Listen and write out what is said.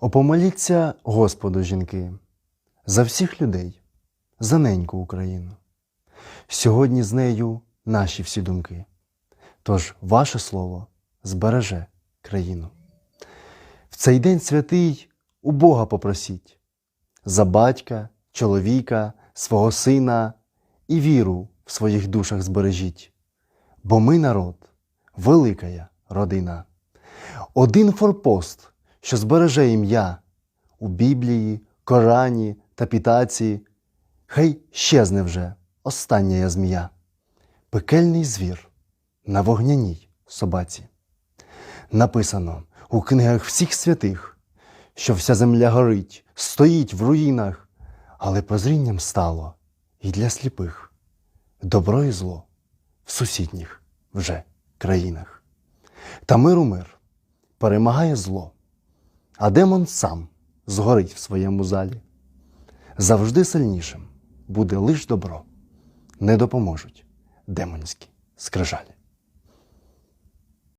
Опомоліться Господу, жінки, за всіх людей, за неньку Україну. Сьогодні з нею наші всі думки. Тож ваше слово збереже країну. В цей день святий у Бога попросіть за батька, чоловіка, свого сина і віру в своїх душах збережіть. Бо ми народ, велика родина. Один форпост, що збереже ім'я у Біблії, Корані та Пітації, хай щезне вже остання змія, пекельний звір на вогняній собаці. Написано у книгах всіх святих, що вся земля горить, стоїть в руїнах, але прозрінням стало і для сліпих добро і зло в сусідніх вже країнах. Та мир у мир перемагає зло, а демон сам згорить в своєму залі. Завжди сильнішим буде лиш добро, не допоможуть демонські скрижалі.